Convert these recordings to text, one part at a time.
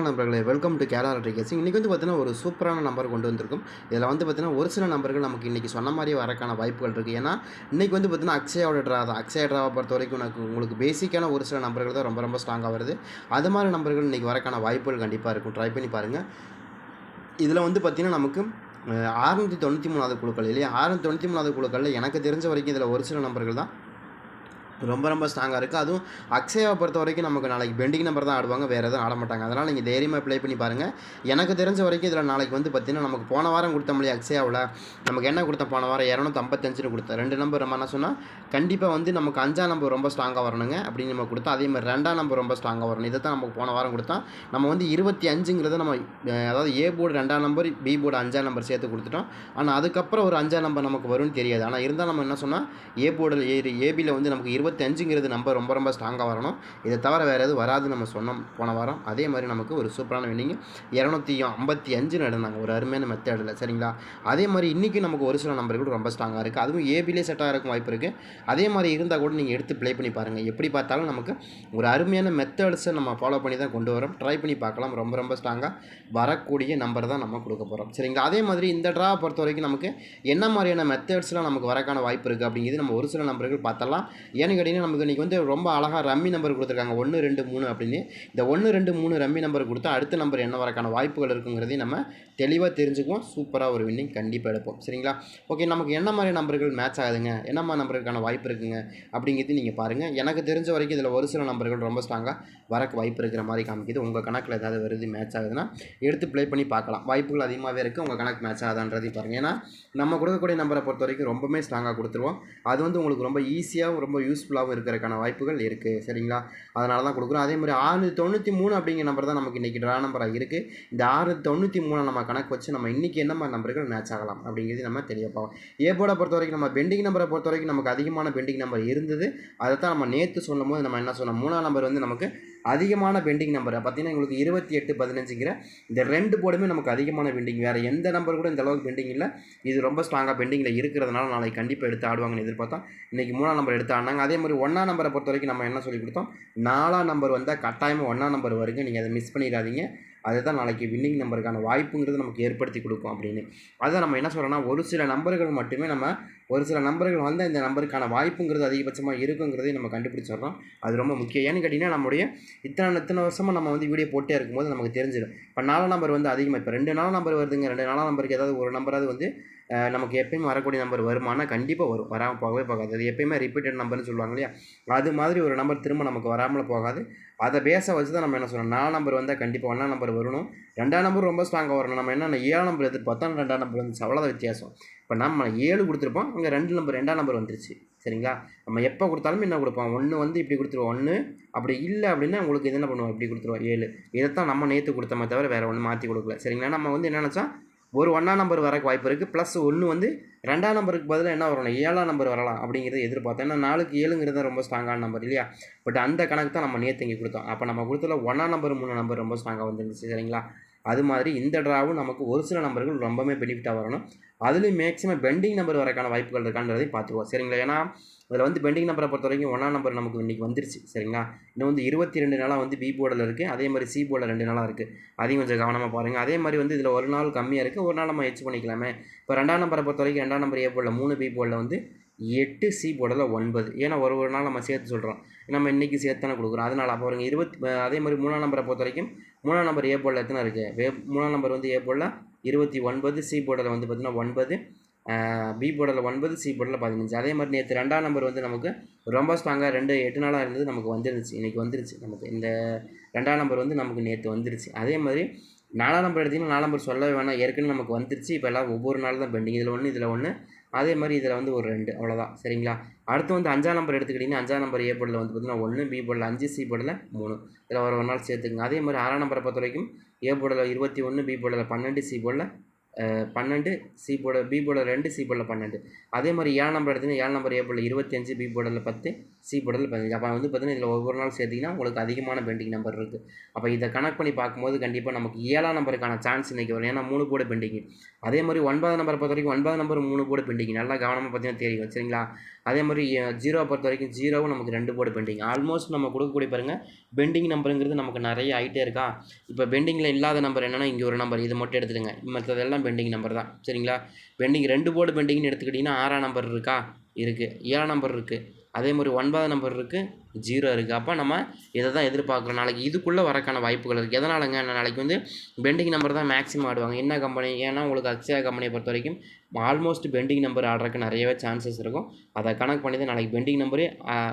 வாங்க நண்பர்களே welcome to Kerala ட்ரிகேசிங் இன்றைக்கி வந்து பார்த்தீங்கன்னா ஒரு சூப்பரான நம்பர் கொண்டு வந்திருக்கும். இதில் வந்து பார்த்தீங்கன்னா ஒரு சில நம்பர்கள் நமக்கு இன்றைக்கி சொன்ன மாதிரி வரக்கான வாய்ப்புகள் இருக்குது ஏன்னா இன்றைக்கி வந்து பார்த்தீங்கன்னா அக்ஷயாவோட ட்ரா தான். அக்ஷய ட்ராவை பொறுத்த வரைக்கும் உனக்கு உங்களுக்கு பேசிக்கான ஒரு சில நம்பர்கள் தான் ரொம்ப ரொம்ப ஸ்ட்ராங்காக வருது. அது மாதிரி நம்பர்கள் இன்றைக்கி வரக்கான வாய்ப்புகள் கண்டிப்பாக இருக்கும். ட்ரை பண்ணி பாருங்கள் இதில் வந்து பார்த்திங்கன்னா நமக்கு ஆறுநூற்றி தொண்ணூற்றி மூணாவது குழுக்கள் இல்லையா? ஆறுநூற்றி தொண்ணூற்றி மூணாவது குழுக்களில் எனக்கு தெரிஞ்ச வரைக்கும் இதில் ஒரு சில நம்பர்கள் தான் ரொம்ப ரொம்ப ஸ்ட்ராங்காக இருக்குது அதுவும் அக்ஷயாவை பொறுத்த வரைக்கும் நமக்கு நாளைக்கு பெண்டிங் நம்பர் தான் ஆடுவாங்க. வேறு எதுவும் ஆட மாட்டாங்க. அதனால் நீங்கள் தைரியமாக ப்ளே பண்ணி பாருங்கள் எனக்கு தெரிஞ்ச வரைக்கும் இதில் நாளைக்கு வந்து பார்த்திங்கன்னா நமக்கு போன வாரம் கொடுத்த முடியும் அக்ஷயாவில் நமக்கு என்ன கொடுத்த? போன வாரம் இரநூத்தம்பத்தஞ்சுன்னு கொடுத்தா. ரெண்டு நம்பர் நம்ம என்ன சொன்னால் கண்டிப்பாக வந்து நமக்கு அஞ்சாம் நம்பர் ரொம்ப ஸ்ட்ராங்காக வரணுங்க. அப்படின்னு நம்ம கொடுத்தா அதே மாதிரி ரெண்டாம் நம்பர் ரொம்ப ஸ்ட்ராங்காக வரணும். இதை தான் நமக்கு போன வாரம் கொடுத்தா நம்ம வந்து இருபத்தி அஞ்சுங்கிறத நம்ம அதாவது ஏ போர்டு ரெண்டாம் நம்பர் பி போர்டு அஞ்சாம் நம்பர் சேர்த்து கொடுத்துட்டோம். ஆனால் அதுக்கப்புறம் ஒரு அஞ்சாம் நம்பர் நமக்கு வரும்னு தெரியாது. ஆனால் இருந்தால் நம்ம என்ன சொன்னால் ஏ போர்டில் ஏ ஏபியில் வந்து நமக்கு இருபத்தி அஞ்சுங்கிறது நம்பர் ரொம்ப ரொம்ப ஸ்ட்ராங்காக வரணும். இதை தவிர வேறு எதுவும் வராது நம்ம சொன்னோம் போன வாரம். அதே மாதிரி நமக்கு ஒரு சூப்பரான வின்னிங் இரநூத்தி ஐம்பத்தி அஞ்சு நடந்தாங்க. ஒரு அருமையான மெத்தடில் சரிங்களா? அதே மாதிரி இன்றைக்கும் நமக்கு ஒரு சில நம்பர்கள் ரொம்ப ஸ்ட்ராங்காக இருக்குது அதுவும் ஏபிலே செட் ஆகிறக்கும் வாய்ப்பு இருக்குது அதே மாதிரி இருந்தால் கூட நீங்கள் எடுத்து ப்ளே பண்ணி பாருங்கள் எப்படி பார்த்தாலும் நமக்கு ஒரு அருமையான மெத்தட்ஸை நம்ம ஃபாலோ பண்ணி தான் கொண்டு வரோம். ட்ரை பண்ணி பார்க்கலாம். ரொம்ப ரொம்ப ஸ்ட்ராங்காக வரக்கூடிய நம்பர் தான் நம்ம கொடுக்க போகிறோம் சரிங்களா? அதே மாதிரி இந்த ட்ரா பொறுத்த வரைக்கும் நமக்கு என்ன மாதிரியான மெத்தட்ஸ்லாம் நமக்கு வரக்கான வாய்ப்பு இருக்குது அப்படிங்கிறது நம்ம ஒரு சில நம்பர்கள் பார்த்தலாம் ஏன்னு கேட்டிங்கன்னா நமக்கு இன்றைக்கி வந்து ரொம்ப அழகாக ரம்மி நம்பர் கொடுத்துருக்காங்க. ஒன்று ரெண்டு மூணு அப்படின்னு. இந்த ஒன்று ரெண்டு மூணு ரம்மி நம்பர் கொடுத்தா அடுத்த நம்பர் என்ன வரக்கான வாய்ப்புகள் இருக்குங்கிறதையும் நம்ம தெளிவாக தெரிஞ்சுக்குவோம். சூப்பராக ஒரு வின்னிங் கண்டிப்பாக எடுப்போம். சரிங்களா? ஓகே நமக்கு என்ன மாதிரி நம்பர்கள் மேட்ச் ஆகுதுங்க? என்ன மாதிரி நம்பருக்கான வாய்ப்பு இருக்குங்க? அப்படிங்கிறது நீங்கள் பாருங்கள் எனக்கு தெரிஞ்ச வரைக்கும் இதில் ஒரு சில நம்பர்கள் ரொம்ப ஸ்ட்ராங்காக வரக்கு வாய்ப்பு இருக்கிற மாதிரி காமிக்குது. உங்கள் கணக்கில் ஏதாவது வருது மேட்ச் ஆகுதுன்னா எடுத்து ப்ளே பண்ணி பார்க்கலாம். வாய்ப்புகள் அதிகமாகவே இருக்குது உங்கள் கணக்கு மேட்ச் ஆகுதான்றதையும் பாருங்கள் ஏன்னா நம்ம கொடுக்கக்கூடிய நம்பரை பொறுத்த வரைக்கும் ரொம்பவுமே ஸ்ட்ராங்காக கொடுத்துருவோம். அது வந்து உங்களுக்கு ரொம்ப ஈஸியாகவும் ரொம்ப யூஸ்ஃபுல்லாகவும் இருக்கிறதுக்கான வாய்ப்புகள் இருக்குது சரிங்களா? அதனால தான் கொடுக்குறோம். அதே மாதிரி ஆறு தொண்ணூற்றி மூணு அப்படிங்கிற நம்பர் தான் நமக்கு இன்றைக்கி ட்ரா நம்பராக இருக்குது இந்த ஆறு தொண்ணூற்றி மூணு நம்ம கணக்கு வச்சு நம்ம இன்றைக்கி என்ன மாதிரி நம்பர்கள் மேட்ச் ஆகலாம் அப்படிங்கிறது நம்ம தெளிவாக பார்க்கலாம் ஏ போர்டை பொறுத்த வரைக்கும் நம்ம பெண்டிங் நம்பரை பொறுத்த வரைக்கும் நமக்கு அதிகமான பெண்டிங் நம்பர் இருந்தது. அதை தான் நம்ம நேற்று சொல்லும் போது நம்ம என்ன சொன்னோம்? மூணாம் நம்பர் வந்து நமக்கு அதிகமான பெண்டிங் நம்பர் பார்த்தீங்கன்னா உங்களுக்கு இருபத்தி எட்டு பதினஞ்சுங்கிற இந்த ரெண்டு போர்டுமே நமக்கு அதிகமான பெண்டிங் வேறு எந்த நம்பர் கூட இந்த அளவுக்கு பெண்டிங் இல்லை. இது ரொம்ப ஸ்ட்ராங்காக பெண்டிங்கில் இருக்கிறதுனால நாளைக்கு கண்டிப்பாக எடுத்து ஆடுவாங்கன்னு எதிர்பார்த்தோம். இன்றைக்கி மூணாம் நம்பர் எடுத்து ஆடினாங்க. அதே மாதிரி ஒன்றாம் நம்பரை பொறுத்த வரைக்கும் நம்ம என்ன சொல்லி கொடுத்தோம்? நாலாம் நம்பர் வந்தால் கட்டாயமாக ஒன்றாம் நம்பர் வருங்க. நீங்கள் அதை மிஸ் பண்ணிடாதீங்க. அதுதான் நாளைக்கு வின்னிங் நம்பருக்கான வாய்ப்புங்கிறது நமக்கு ஏற்படுத்தி கொடுக்கும் அப்படின்னு. அதை நம்ம என்ன சொல்கிறோம்னா ஒரு சில நம்பர்கள் மட்டுமே நம்ம ஒரு சில நம்பர்கள் வந்தால் இந்த நம்பருக்கான வாய்ப்புங்கிறது அதிகபட்சமாக இருக்குங்கிறதையும் நம்ம கண்டுபிடிச்சிடுறோம். அது ரொம்ப முக்கியம். ஏன்னு கேட்டிங்கன்னா நம்முடைய இத்தனை இத்தனை வருஷமாக நம்ம வந்து வீடியோ போட்டே இருக்கும்போது நமக்கு தெரிஞ்சிடும். இப்போ நாலு நம்பர் வந்து அதிகமாக இப்போ ரெண்டு நாள் நம்பர் வருதுங்க ரெண்டு நாலாம் நம்பருக்கு ஏதாவது ஒரு நம்பராவது வந்து நமக்கு எப்பயும் வரக்கூடிய நம்பர் வருமானா கண்டிப்பாக வரும். வராமல் போகவே போகாது. அது எப்பயுமே ரிப்பீட்டட் நம்பர்னு சொல்லுவாங்க இல்லையா? அது மாதிரி ஒரு நம்பர் திரும்ப நமக்கு வராமல் போகாது. அதை பேச வச்சு தான் நம்ம என்ன சொல்கிறோம் நாலு நம்பர் வந்தால் கண்டிப்பாக ஒன்றா நம்பர் வரணும். ரெண்டாம் நம்பர் ரொம்ப ஸ்ட்ராங்காக வரணும். நம்ம என்ன ஏழாம் நம்பர் எதிர்பார்த்தா ரெண்டாம் நம்பர் வந்துச்சு அவ்வளோதான் வித்தியாசம். இப்போ நம்ம ஏழு கொடுத்துருப்போம். அங்கே ரெண்டு நம்பர் ரெண்டாம் நம்பர் வந்துருச்சு. சரிங்களா? நம்ம எப்போ கொடுத்தாலுமே என்ன கொடுப்போம்? ஒன்று வந்து இப்படி கொடுத்துருவோம். ஒன்று அப்படி இல்லை அப்படின்னா உங்களுக்கு இது என்ன பண்ணுவோம்? இப்படி கொடுத்துருவோம். ஏழு. இதைத்தான் நம்ம நேற்று கொடுத்தோமே தவிர வேறு ஒன்று மாற்றி கொடுக்கல. சரிங்களா? நம்ம வந்து என்ன நினச்சா ஒரு ஒன்றாம் நம்பர் வரக்கு வாய்ப்பு இருக்குது ப்ளஸ் ஒன்று வந்து ரெண்டாம் நம்பருக்கு பதிலாக என்ன வரணும்? ஏழாம் நம்பர் வரலாம் அப்படிங்கிறத எதிர்பார்த்தோம் ஏன்னா நாலுக்கு ஏழுங்கிறது ரொம்ப ஸ்ட்ராங்கான நம்பர் இல்லையா? பட் அந்த கணக்கு தான் நம்ம நேற்று இங்கே கொடுத்தோம். அப்போ நம்ம கொடுத்துல ஒன்றாம் நம்பர் மூணு நம்பர் ரொம்ப ஸ்ட்ராங்காக வந்துருந்துச்சு சரிங்களா? அது மாதிரி இந்த ட்ராவும் நமக்கு ஒரு சில நம்பர்கள் ரொம்பவே பெனிஃபிட்டாக வரணும். அதுலேயும் மேக்ஸிமம் பெண்டிங் நம்பர் வரக்கான வாய்ப்புகள் இருக்கான்றதையும் பார்த்துக்குவோம். சரிங்களா? ஏன்னா அதில் வந்து பெண்டிங் நம்பரை பொறுத்த வரைக்கும் ஒன்றாம் நம்பர் நமக்கு இன்றைக்கி வந்துருச்சு. சரிங்களா? இன்னும் வந்து இருபத்தி ரெண்டு நாளாக வந்து பி போர்டில் இருக்குது அதே மாதிரி சி போர்டில் ரெண்டு நாளாக இருக்குது அதையும் கொஞ்சம் கவனமாக பாருங்கள் அதே மாதிரி வந்து இதில் ஒரு நாள் கம்மியாக இருக்குது ஒரு நாள் நம்ம ஹெச் பண்ணிக்கலாமே. இப்போ ரெண்டாம் நம்பரை பொறுத்த வரைக்கும் ரெண்டாம் நம்பர் ஏ போர்டில் மூணு பி போர்டில் வந்து எட்டு சி போர்டில் ஒன்பது. ஏன்னா ஒரு ஒரு நாள் நம்ம சேர்த்து சொல்கிறோம் நம்ம இன்றைக்கி சேர்த்து தானே கொடுக்குறோம். அதனால் அப்போ பாருங்க இருபத்தி அதே மாதிரி மூணாம் நம்பரை பொறுத்த வரைக்கும் மூணாம் நம்பர் ஏ போர்டில் எத்தனை இருக்குது வே மூணாம் நம்பர் வந்து ஏ போர்டில் இருபத்தி ஒன்பது சி போர்டில் வந்து பார்த்திங்கன்னா ஒன்பது பி போர்டில் ஒன்பது சி போர்டில் பதினஞ்சு. அதே மாதிரி நேற்று ரெண்டாம் நம்பர் வந்து நமக்கு ரொம்ப ஸ்ட்ராங்காக ரெண்டு எட்டு நாளாக இருந்தது நமக்கு வந்துருச்சு இன்றைக்கி வந்துருச்சு. நமக்கு இந்த ரெண்டாம் நம்பர் வந்து நமக்கு நேற்று வந்துருச்சு. அதே மாதிரி நாலாம் நம்பர் எடுத்திங்கன்னா நாலாம் நம்பர் சொல்லவே வேணாம். ஏற்கனவே நமக்கு வந்துருச்சு. இப்போ எல்லாம் ஒவ்வொரு நாள் தான் பெண்டிங் இதில் ஒன்று இதில் ஒன்று அதே மாதிரி இதில் வந்து ஒரு ரெண்டு. அவ்வளோதான் சரிங்களா? அடுத்து வந்து அஞ்சாம் நம்பர் எடுத்துக்கிட்டிங்கன்னா அஞ்சாம் நம்பர் ஏ போர்டில் வந்து பார்த்திங்கன்னா ஒன்று பி போர்டில் அஞ்சு சி போர்டில் மூணு. இதில் ஒரு ஒரு நாள் சேர்த்துக்குங்க. அதே மாதிரி ஆறாம் நம்பரை பொறுத்த வரைக்கும் ஏ போர்டில் இருபத்தி ஒன்று பி போர்டில் பன்னெண்டு சி போர்டில் பன்னெண்டு சி போட பி போர்டில் ரெண்டு சி போர்டில் பன்னெண்டு. அதே மாதிரி ஏழு நம்பர் எடுத்தீங்கன்னா ஏழு நம்பர் ஏ போர்டில் இருபத்தஞ்சு பி போர்டில் பத்து சி போர்டில் பதினஞ்சு. அப்போ வந்து பார்த்தீங்கன்னா இதில் ஒவ்வொரு நாள் சேர்த்திங்கன்னா உங்களுக்கு அதிகமான பெண்டிங் நம்பர் இருக்குது அப்போ இதை கனெக்ட் பண்ணி பார்க்கும்போது கண்டிப்பாக நமக்கு ஏழாம் நம்பருக்கான சான்ஸ் இன்றைக்கி வரும் ஏன்னா மூணு போர்டு பெண்டிங் அதே மாதிரி ஒன்பது நம்பரை பொறுத்த வரைக்கும் ஒன்பது நம்பர் மூணு போர்டு பெண்டிங் நல்லா கவனமாக பார்த்தீங்கன்னா தெரியும் சரிங்களா? அதே மாதிரி ஜீரோவை பொறுத்த வரைக்கும் ஜீரோவும் நமக்கு ரெண்டு போர்டு பெண்டிங் ஆல்மோஸ்ட் நம்ம கொடுக்கக்கூடிய பாருங்கள் பெண்டிங் நம்பருங்கிறது நமக்கு நிறைய ஆகிட்டே இருக்கா? இப்போ பெண்டிங்கில் இல்லாத நம்பர் என்னென்னா இங்கே ஒரு நம்பர் இது மட்டும் எடுத்துடுங்க மற்றதெல்லாம் பெண்டிங் நம்பர் தான். சரிங்களா? பெண்டிங் ரெண்டு போர்டு பெண்டிங்னு எடுத்துக்கிட்டிங்கன்னா ஆறாம் நம்பர் இருக்கா? இருக்குது ஏழாம் நம்பர் இருக்குது அதே மாதிரி ஒன்பதாம் நம்பர் இருக்குது ஜீரோ இருக்குது அப்போ நம்ம இதை தான் எதிர்பார்க்குறோம்? நாளைக்கு இதுக்குள்ளே வரக்கான வாய்ப்புகள் இருக்குது எதனாலங்க? நாளைக்கு வந்து பெண்டிங் நம்பர் தான் மேக்ஸிமம் ஆடுவாங்க. என்ன கம்பெனி ஏன்னா உங்களுக்கு அக்ஷயா கம்பெனியை பொறுத்த வரைக்கும் ஆல்மோஸ்ட் பெண்டிங் நம்பர் ஆடுறதுக்கு நிறையவே சான்சஸ் இருக்கும். அதை கணக்கு பண்ணி தான் நாளைக்கு பெண்டிங் நம்பரே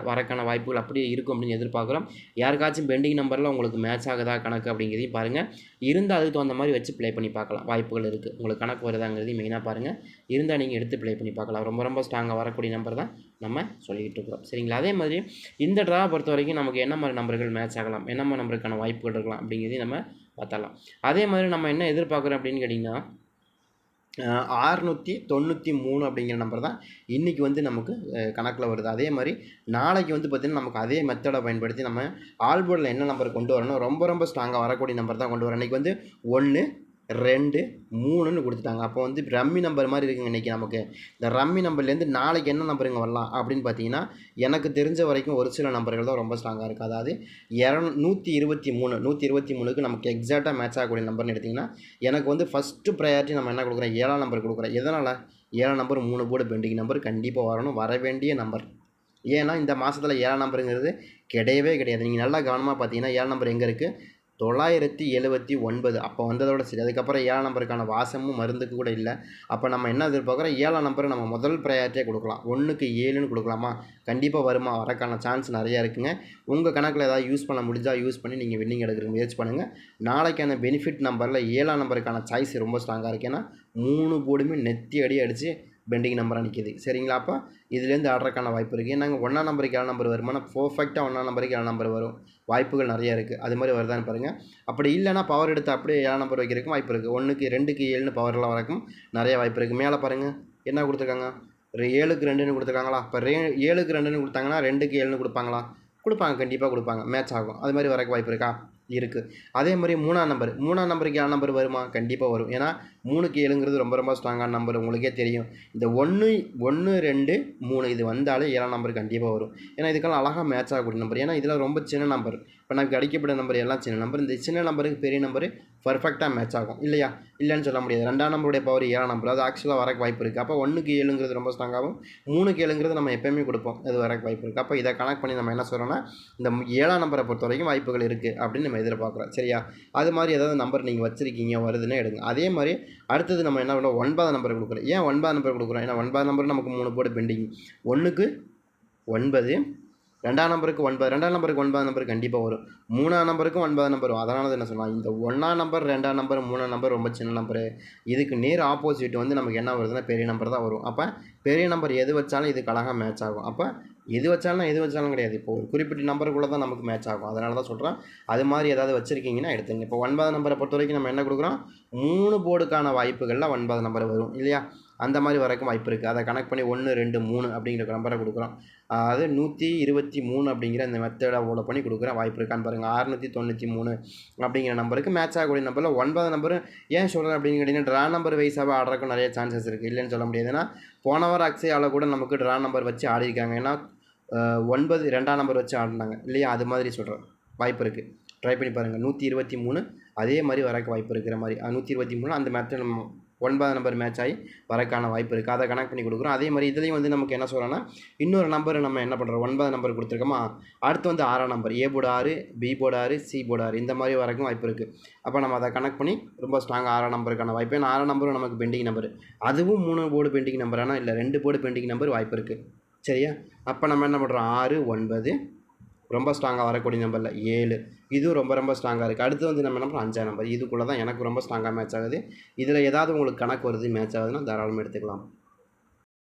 வரக்கான வாய்ப்புகள் அப்படியே இருக்கும் அப்படின்னு எதிர்பார்க்குறோம். யாருக்காச்சும் பெண்டிங் நம்பரில் உங்களுக்கு மேட்ச் ஆகுதா? கணக்கு அப்படிங்கிறதையும் பாருங்கள் இருந்தால் அதுக்கு தகுந்த மாதிரி வச்சு ப்ளே பண்ணி பார்க்கலாம். வாய்ப்புகள் இருக்குது உங்களுக்கு கணக்கு வருதாங்கிறதையும் மெயினாக பாருங்கள் இருந்தால் நீங்கள் எடுத்து ப்ளே பண்ணி பார்க்கலாம். ரொம்ப ரொம்ப ஸ்ட்ராங்காக வரக்கூடிய நம்பர் தான் நம்ம சொல்லிக்கிட்டு இருக்கிறோம். சரிங்களா? அதே மாதிரி இந்த ட்ராவை பொறுத்த வரைக்கும் நமக்கு என்ன மாதிரி நம்பர்கள் மேட்ச் ஆகலாம்? என்ன மாதிரி நம்பருக்கான வாய்ப்புகள் இருக்கலாம்? அப்படிங்கிறதையும் நம்ம பார்த்தலாம் அதே மாதிரி நம்ம என்ன எதிர்பார்க்குறோம் அப்படின்னு கேட்டிங்கன்னா ஆறுநூற்றி தொண்ணூற்றி மூணு அப்படிங்கிற நம்பர் தான் இன்றைக்கி வந்து நமக்கு கணக்கில் வருது. அதே மாதிரி நாளைக்கு வந்து பார்த்திங்கன்னா நமக்கு அதே மெத்தடை பயன்படுத்தி நம்ம ஆல்போர்டில் என்ன நம்பர் கொண்டு வரணும்? ரொம்ப ரொம்ப ஸ்ட்ராங்காக வரக்கூடிய நம்பர் தான் கொண்டு வரோம் இன்றைக்கி வந்து ஒன்று ரெண்டு மூணுன்னு கொடுத்துட்டாங்க. அப்போ வந்து ரம்மி நம்பர் மாதிரி இருக்குங்க இன்றைக்கி நமக்கு. இந்த ரம்மி நம்பர்லேருந்து நாளைக்கு என்ன நம்பருங்க வரலாம் அப்படின்னு பார்த்தீங்கன்னா எனக்கு தெரிஞ்ச வரைக்கும் ஒரு சில நம்பர்கள் தான் ரொம்ப ஸ்ட்ராங்காக இருக்குது அதாவது இரநூ நூற்றி இருபத்தி மூணு நூற்றி இருபத்தி மூணுக்கு நமக்கு எக்ஸாக்டாக மேட்ச் ஆகக்கூடிய நம்பர்னு எடுத்திங்கன்னா எனக்கு வந்து ஃபஸ்ட்டு ப்ரையாரிட்டி நம்ம என்ன கொடுக்குறோம்? ஏழாம் நம்பர் கொடுக்குறோம். எதனால்? ஏழாம் நம்பர் மூணு போர்டு பெண்டிங் நம்பர் கண்டிப்பாக வரணும். வர வேண்டிய நம்பர் ஏன்னா இந்த மாதத்தில் ஏழாம் நம்பருங்கிறது கிடையவே கிடையாது. நீங்கள் நல்லா கவனமாக பார்த்தீங்கன்னா ஏழாம் நம்பர் எங்கே இருக்குது தொள்ளாயிரத்தி எழுபத்தி ஒன்பது. அப்போ வந்ததோட சரி. அதுக்கப்புறம் ஏழாம் நம்பருக்கான வாசமும் மருந்துக்கு கூட இல்லை. அப்போ நம்ம என்ன எதிர்பார்க்குறோம்? ஏழாம் நம்பரை நம்ம முதல் ப்ரையாரிட்டியாக கொடுக்கலாம். ஒன்றுக்கு ஏழுன்னு கொடுக்கலாமா? கண்டிப்பாக வருமா? வரக்கான சான்ஸ் நிறையா இருக்குங்க. உங்கள் கணக்கில் ஏதாவது யூஸ் பண்ண முடிஞ்சால் யூஸ் பண்ணி நீங்கள் வின்னிங் எடுக்கிற முயற்சி பண்ணுங்கள் நாளைக்கான பெனிஃபிட் நம்பரில் ஏழாம் நம்பருக்கான சாய்ஸ் ரொம்ப ஸ்ட்ராங்காக இருக்குது ஏன்னா மூணு போர்டுமே நெத்தி அடி அடித்து பெண்டிங் நம்பராக நிற்கிது சரிங்களா? அப்போ இதுலேருந்து ஆடுறதுக்கான வாய்ப்பு இருக்குது நாங்கள் ஒன்றாம் நம்பருக்கு ஏழு நம்பர் வருமானம் பர்ஃபெக்டாக ஒன்றாம் நம்பருக்கு ஏழு நம்பர் வரும். வாய்ப்புகள் நிறையா இருக்குது அது மாதிரி வருதான்னு பாருங்கள் அப்படி இல்லைனா பவர் எடுத்து அப்படியே ஏழு நம்பர் வைக்கிறதுக்கும் வாய்ப்பு இருக்குது ஒன்றுக்கு ரெண்டுக்கு ஏழுன்னு பவர்லாம் வரக்கும் நிறைய வாய்ப்பு இருக்குது மேலே பாருங்கள் என்ன கொடுத்துருக்காங்க? ஏழுக்கு ரெண்டுன்னு கொடுத்துருக்காங்களா? இப்போ ரே ஏழுக்கு ரெண்டுன்னு கொடுத்தாங்கன்னா ரெண்டுக்கு ஏழுன்னு கொடுப்பாங்களா? கொடுப்பாங்க. கண்டிப்பாக கொடுப்பாங்க. மேட்ச் ஆகும். அது மாதிரி வரக்கு வாய்ப்பு இருக்கா? இருக்குது அதே மாதிரி மூணாம் நம்பர் மூணாம் நம்பருக்கு ஏழு நம்பர் வருமா? கண்டிப்பாக வரும். ஏன்னா மூணுக்கு ஏழுங்கிறது ரொம்ப ரொம்ப ஸ்ட்ராங்கான நம்பர் உங்களுக்கே தெரியும். இந்த ஒன்று ஒன்று ரெண்டு மூணு இது வந்தாலே ஏழாம் நம்பர் கண்டிப்பாக வரும். ஏன்னா இதுக்கெல்லாம் அழகாக மேட்ச் ஆகக்கூடிய நம்பர் ஏன்னா இதில் ரொம்ப சின்ன நம்பர் இப்போ நமக்கு அடிக்கப்பட்ட நம்பர் எல்லாம் சின்ன நம்பர் இந்த சின்ன நம்பருக்கு பெரிய நம்பர் பர்ஃபெக்டாக மேட்ச் ஆகும். இல்லையா? இல்லைன்னு சொல்ல முடியாது. ரெண்டாம் நம்பருடைய பவர் ஏழாம் நம்பர் அது ஆக்சுவலாக வரக்கு வாய்ப்பு இருக்குது அப்போ ஒன்றுக்கு ஏழுங்கிறது ரொம்ப ஸ்ட்ராங்காகவும் மூணுக்கு ஏழுங்கிறது நம்ம எப்போயுமே கொடுப்போம். அது வரக்கு வாய்ப்பு இருக்குது அப்போ இதை கனெக்ட் பண்ணி நம்ம என்ன சொல்கிறோன்னா இந்த ஏழாம் நம்பரை பொறுத்த வரைக்கும் வாய்ப்புகள் இருக்குது அப்படின்னு நம்ம எதிர்பார்க்குறோம். சரியா? அது மாதிரி ஏதாவது நம்பர் நீங்கள் வச்சுருக்கீங்க வருதுன்னு எடுங்க. அதே மாதிரி அடுத்தது நம்ம என்ன பண்ணோம்? ஒன்பதாம் நம்பர் கொடுக்குறோம். ஏன் ஒன்பதாம் நம்பர் கொடுக்குறோம்? ஏன்னா ஒன்பதாம் நம்பர் நமக்கு மூணு போர்டு பெண்டிங் ஒன்றுக்கு ஒன்பது ரெண்டாம் நம்பருக்கு ஒன்பது ரெண்டாம் நம்பருக்கு ஒன்பதாம் நம்பர் கண்டிப்பாக வரும். மூணாம் நம்பருக்கும் ஒன்பதாம் நம்பர் வரும். அதனால என்ன சொன்னால் இந்த ஒன்றாம் நம்பர் ரெண்டாம் நம்பர் மூணாம் நம்பர் ரொம்ப சின்ன நம்பரு இதுக்கு நேர் ஆப்போசிட் வந்து நமக்கு என்ன வருதுன்னா பெரிய நம்பர் தான் வரும். அப்போ பெரிய நம்பர் எது வச்சாலும் இதுக்கு அழகாக மேட்ச் ஆகும். அப்போ எது வச்சாலும் எது வச்சாலும் கிடையாது. இப்போ ஒரு குறிப்பிட்ட நம்பருக்குள்ளே தான் நமக்கு மேட்ச் ஆகும். அதனால தான் சொல்கிறேன் அது மாதிரி ஏதாவது வச்சுருக்கீங்கன்னா எடுத்துங்க. இப்போ ஒன்பது நம்பரை பொறுத்த வரைக்கும் நம்ம என்ன கொடுக்குறோம்? மூணு போர்டுக்கான வாய்ப்புகளில் ஒன்பது நம்பர் வரும். இல்லையா? அந்த மாதிரி வரக்கும் வாய்ப்பு இருக்குது அதை கனெக்ட் பண்ணி ஒன்று ரெண்டு மூணு அப்படிங்கிற நம்பரை கொடுக்குறோம். அதாவது நூற்றி இருபத்தி மூணு அப்படிங்கிற அந்த மெத்தடை ஃபாலோ பண்ணி கொடுக்குற வாய்ப்பு இருக்கான்னு பாருங்கள் அறுநூற்றி தொண்ணூற்றி மூணு அப்படிங்கிற நம்பருக்கு மேட்ச் ஆகக்கூடிய நம்பரில் ஒன்பது நம்பர் ஏன் சொல்கிறேன் அப்படின்னு கேட்டிங்கன்னா ட்ரா நம்பர் வைஸாகவே ஆடுறதுக்கு நிறைய சான்சஸ் இருக்குது இல்லைன்னு சொல்ல முடியாது. ஏன்னா போன அக்ஸையால் கூட நமக்கு ட்ரா நம்பர் வச்சு ஆடிருக்காங்க ஏன்னா ஒன்பது ரெண்டாம் நம்பர் வச்சு ஆடினாங்க. இல்லையா? அது மாதிரி சொல்கிறேன் வாய்ப்பு இருக்குது ட்ரை பண்ணி பாருங்கள் நூற்றி இருபத்தி மூணு அதே மாதிரி வரக்கு வாய்ப்பு இருக்கிற மாதிரி. நூற்றி இருபத்தி மூணு அந்த மேட்ச்சில் நம்ம ஒன்பது நம்பர் மேட்ச் ஆகி வரக்கான வாய்ப்பு இருக்குது அதை கனெக்ட் பண்ணி கொடுக்குறோம். அதே மாதிரி இதுலேயும் வந்து நமக்கு என்ன சொல்கிறோன்னா இன்னொரு நம்பர் நம்ம என்ன பண்ணுறோம் ஒன்பது நம்பர் கொடுத்துருக்கோமா? அடுத்து வந்து ஆறாம் நம்பர் ஏ போர்டு ஆறு பி போர்டு ஆறு சி போர்டு ஆறு. இந்த மாதிரி வரக்கும் வாய்ப்பு இருக்குது அப்போ நம்ம அதை கனெக்ட் பண்ணி ரொம்ப ஸ்ட்ராங் ஆறாம் நம்பருக்கான வாய்ப்பு. ஏன்னா ஆறாம் நம்பரும் நமக்கு பெண்டிங் நம்பர் அதுவும் மூணு போர்டு பெண்டிங் நம்பர் ஆனால் இல்லை ரெண்டு போர்டு பெண்டிங் நம்பர் வாய்ப்பு இருக்குது சரியா? அப்போ நம்ம என்ன பண்ணுறோம் ஆறு ஒன்பது. ரொம்ப ஸ்ட்ராங்காக வரக்கூடிய நம்பரில் ஏழு. இதுவும் ரொம்ப ரொம்ப ஸ்ட்ராங்காக இருக்குது அடுத்து வந்து நம்ம என்ன பண்ணுறோம் அஞ்சாம் நம்பர் இதுக்குள்ளே தான் எனக்கு ரொம்ப ஸ்ட்ராங்காக மேட்ச் ஆகுது. இதில் ஏதாவது உங்களுக்கு கணக்கு வருது மேட்ச் ஆகுதுன்னா தாராளமாக எடுத்துக்கலாம்.